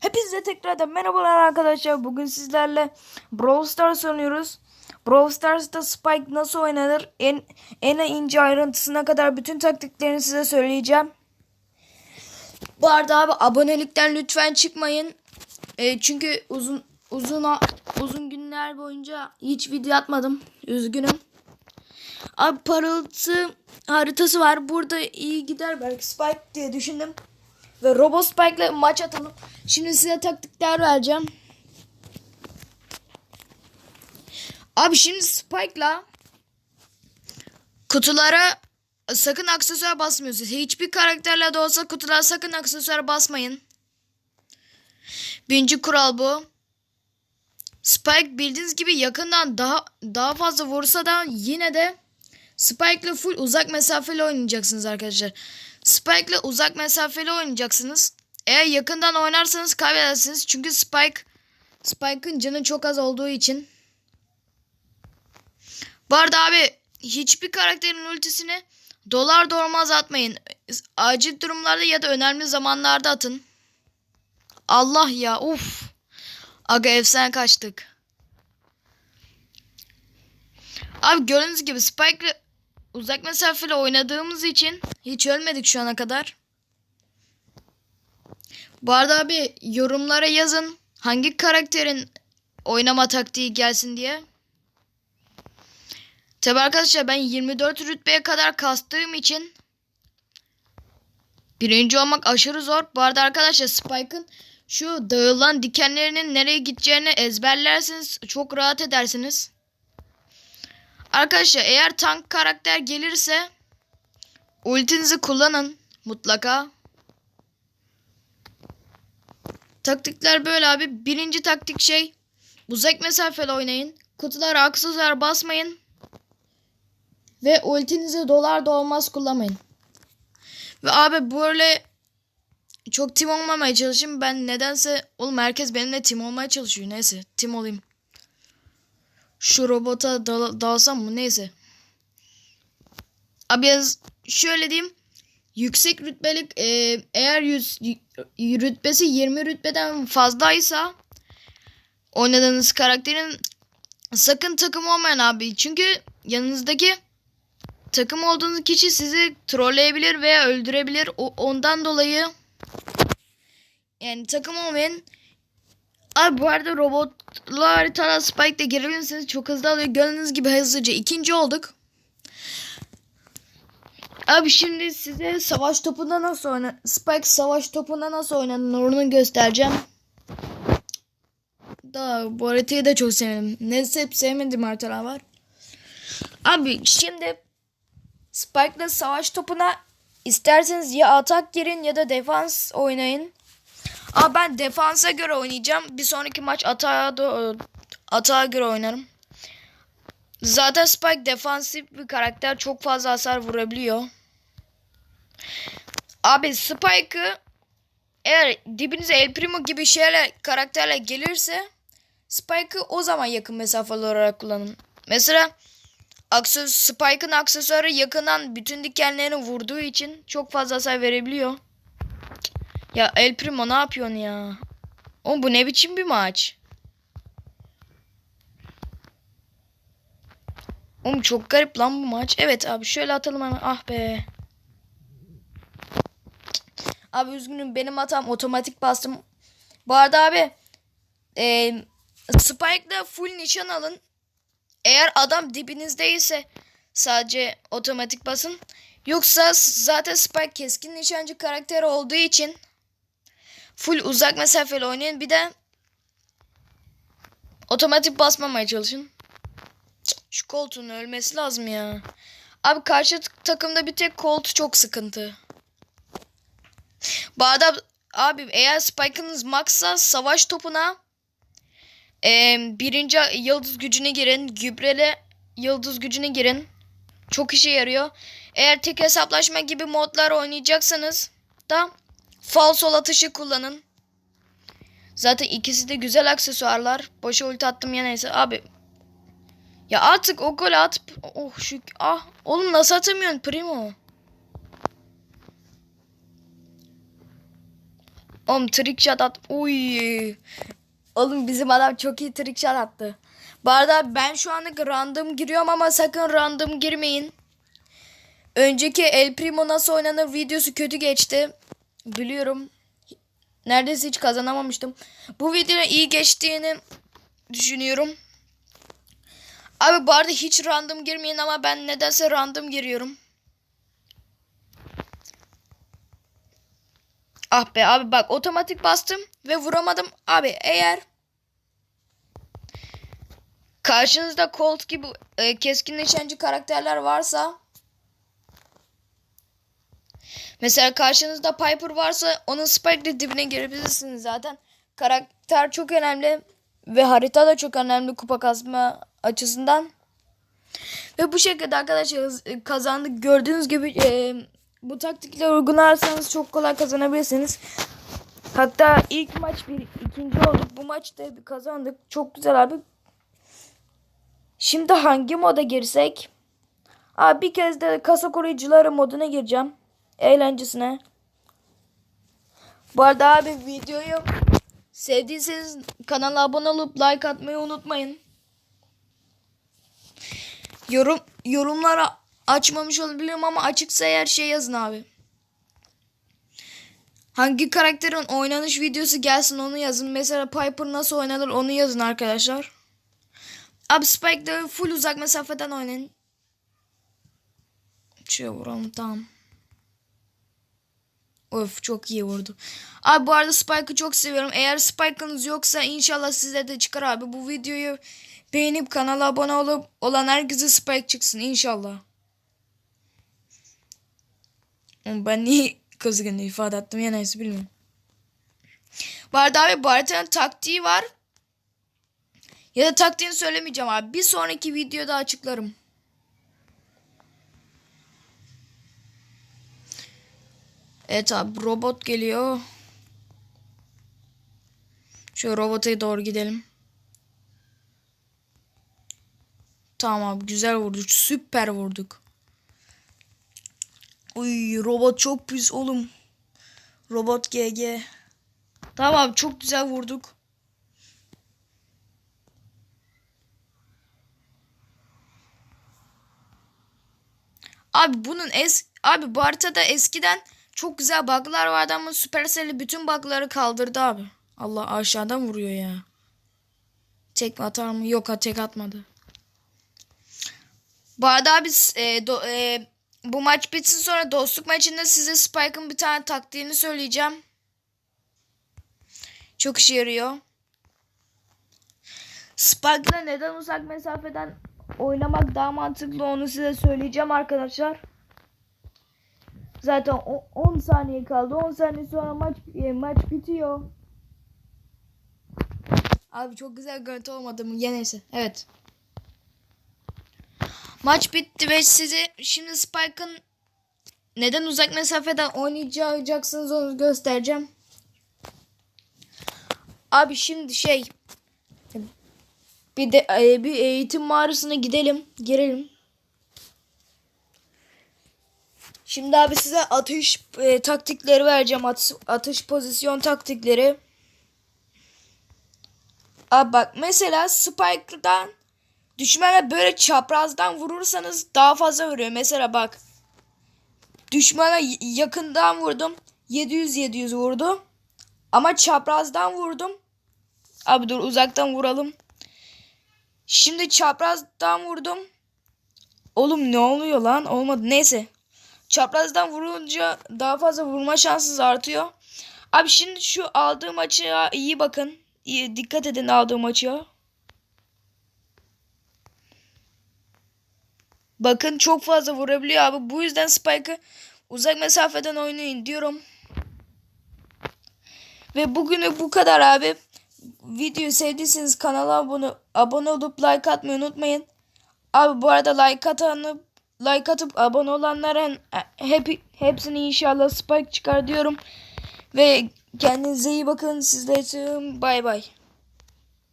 Hepinize tekrardan merhabalar arkadaşlar. Bugün sizlerle Brawl Stars oynuyoruz. Brawl Stars'ta Spike nasıl oynanır? En, en ince ayrıntısına kadar bütün taktiklerini size söyleyeceğim. Bu arada abi abonelikten lütfen çıkmayın. E, çünkü uzun uzun uzun günler boyunca hiç video atmadım. Üzgünüm. Abi parıltı haritası var. Burada iyi gider belki Spike diye düşündüm. Ve Robo Spike'le maç atalım. Şimdi size taktikler vereceğim. Abi şimdi Spike'la kutulara sakın aksesuar basmıyorsunuz. Hiçbir karakterle de olsa kutulara sakın aksesuar basmayın. Birinci kural bu. Spike bildiğiniz gibi yakından daha daha fazla vursa da yine de Spike'le full uzak mesafeli oynayacaksınız arkadaşlar. Spike'le uzak mesafeli oynayacaksınız. Eğer yakından oynarsanız kaybedersiniz. Çünkü Spike Spike'ın canı çok az olduğu için. Bu arada abi hiçbir karakterin ultisini dolar doğmaz atmayın. Acil durumlarda ya da önemli zamanlarda atın. Allah ya uf. Aga efsane kaçtık. Abi gördüğünüz gibi Spike'le uzak mesafeli oynadığımız için hiç ölmedik şu ana kadar. Bu arada abi yorumlara yazın hangi karakterin oynama taktiği gelsin diye. Tabi arkadaşlar ben 24 rütbeye kadar kastığım için birinci olmak aşırı zor. Bu arada arkadaşlar Spike'ın şu dağılan dikenlerinin nereye gideceğini ezberlerseniz çok rahat edersiniz. Arkadaşlar eğer tank karakter gelirse ultinizi kullanın mutlaka. Taktikler böyle abi. Birinci taktik şey uzak mesafeli oynayın. Kutulara aksesuar basmayın. Ve ultinizi dolar da olmaz kullanmayın. Ve abi böyle çok tim olmamaya çalışayım. Ben nedense oğlum herkes benimle tim olmaya çalışıyor. Neyse tim olayım. Şu robota dal dalsam mı? Neyse. Abi yalnız şöyle diyeyim. Yüksek rütbelik e, eğer yüz, rütbesi 20 rütbeden fazlaysa oynadığınız karakterin sakın takım olmayın abi. Çünkü yanınızdaki takım olduğunuz kişi sizi trolleyebilir veya öldürebilir. O, ondan dolayı yani takım olmayın. Abi bu arada robotlu haritada Spike'de girebilirsiniz. Çok hızlı alıyor. Gördüğünüz gibi hızlıca ikinci olduk. Abi şimdi size savaş topunda nasıl oynan Spike savaş topunda nasıl oynanır onu göstereceğim. Da bu haritayı da çok sevmedim. Neyse hep sevmediğim haritalar var. Abi şimdi Spike'la savaş topuna isterseniz ya atak girin ya da defans oynayın. Ama ben defansa göre oynayacağım. Bir sonraki maç atağa, da, atağa göre oynarım. Zaten Spike defansif bir karakter. Çok fazla hasar vurabiliyor. Abi Spike'ı eğer dibinize El Primo gibi şeyle karakterle gelirse Spike'ı o zaman yakın mesafeli olarak kullanın. Mesela Spike'ın aksesuarı yakından bütün dikenlerini vurduğu için çok fazla hasar verebiliyor. Ya El Primo ne yapıyorsun ya? Oğlum bu ne biçim bir maç? Oğlum çok garip lan bu maç. Evet abi şöyle atalım hemen. Ah be. Abi üzgünüm benim hatam otomatik bastım. Bu arada abi e, Spike'da full nişan alın. Eğer adam dibinizdeyse sadece otomatik basın. Yoksa zaten Spike keskin nişancı karakteri olduğu için full uzak mesafeli oynayın. Bir de otomatik basmamaya çalışın. Şu koltuğun ölmesi lazım ya. Abi karşı takımda bir tek koltuğu çok sıkıntı. Bu arada abi eğer Spike'ınız maxsa savaş topuna e, birinci yıldız gücüne girin. Gübreli yıldız gücüne girin. Çok işe yarıyor. Eğer tek hesaplaşma gibi modlar oynayacaksanız da falsol atışı kullanın. Zaten ikisi de güzel aksesuarlar. Boşa ulti attım ya neyse. Abi ya artık o gol at. Oh şu ah oğlum nasıl atamıyorsun Primo? Oğlum trick shot at. Uy. Oğlum bizim adam çok iyi trick shot attı. Bu arada ben şu anlık random giriyorum ama sakın random girmeyin. Önceki El Primo nasıl oynanır videosu kötü geçti. Biliyorum. Neredeyse hiç kazanamamıştım. Bu videonun iyi geçtiğini düşünüyorum. Abi bu arada hiç random girmeyin ama ben nedense random giriyorum. Ah be abi bak otomatik bastım ve vuramadım. Abi eğer karşınızda Colt gibi e, keskin nişancı karakterler varsa mesela karşınızda Piper varsa onun Spike'le dibine girebilirsiniz zaten. Karakter çok önemli ve harita da çok önemli kupa kasma açısından. Ve bu şekilde arkadaşlar kazandık. Gördüğünüz gibi e, bu taktikleri uygularsanız çok kolay kazanabilirsiniz. Hatta ilk maç bir ikinci olduk. Bu maçta bir kazandık. Çok güzel abi. Şimdi hangi moda girsek? Abi bir kez de kasa koruyucuları moduna gireceğim. Eğlencesine. Bu arada abi videoyu sevdiyseniz kanala abone olup like atmayı unutmayın. Yorum yorumlara açmamış olabilirim ama açıksa eğer şey yazın abi. Hangi karakterin oynanış videosu gelsin onu yazın. Mesela Piper nasıl oynanır onu yazın arkadaşlar. Abi Spike'da full uzak mesafeden oynayın. Şuraya vuralım tamam. Of çok iyi vurdu. Abi bu arada Spike'ı çok seviyorum. Eğer Spike'ınız yoksa inşallah size de çıkar abi. Bu videoyu beğenip kanala abone olup olan herkese Spike çıksın inşallah. Ben niye kızgın ifade ettim ya neyse bilmiyorum. Bu arada abi Barta'nın taktiği var. Ya da taktiğini söylemeyeceğim abi. Bir sonraki videoda açıklarım. Evet abi robot geliyor. Şu robota doğru gidelim. Tamam abi güzel vurduk. Süper vurduk. Uy robot çok pis oğlum. Robot GG. Tamam abi çok güzel vurduk. Abi bunun es abi bu haritada eskiden çok güzel bug'lar vardı ama Supercell bütün bug'ları kaldırdı abi. Allah aşağıdan vuruyor ya. Tek atar mı? Yok ha tek atmadı. Bu arada abi e, do, e, bu maç bitsin sonra dostluk maçında size Spike'ın bir tane taktiğini söyleyeceğim. Çok işe yarıyor. Spike'la neden uzak mesafeden oynamak daha mantıklı onu size söyleyeceğim arkadaşlar. Zaten 10 saniye kaldı. 10 saniye sonra maç e, maç bitiyor. Abi çok güzel görüntü olmadı mı? Ya. Evet. Maç bitti ve size şimdi Spike'ın neden uzak mesafeden oynayacaksınız onu göstereceğim. Abi şimdi şey bir de e, bir eğitim mağarasına gidelim, girelim. Şimdi abi size atış e, taktikleri vereceğim. Atış, atış pozisyon taktikleri. Abi bak mesela Spike'dan düşmana böyle çaprazdan vurursanız daha fazla vuruyor. Mesela bak düşmana yakından vurdum. 700 700 vurdu. Ama çaprazdan vurdum. Abi dur uzaktan vuralım. Şimdi çaprazdan vurdum. Oğlum ne oluyor lan? Olmadı. Neyse. Çaprazdan vurunca daha fazla vurma şansınız artıyor. Abi şimdi şu aldığım açıya iyi bakın. İyi, dikkat edin aldığım açıya. Bakın çok fazla vurabiliyor abi. Bu yüzden Spike'ı uzak mesafeden oynayın diyorum. Ve bugünü bu kadar abi. Videoyu sevdiyseniz kanala abone, abone olup like atmayı unutmayın. Abi bu arada like atanı like atıp abone olanların hep hepsini inşallah Spike çıkar diyorum. Ve kendinize iyi bakın. Sizler için bay bay.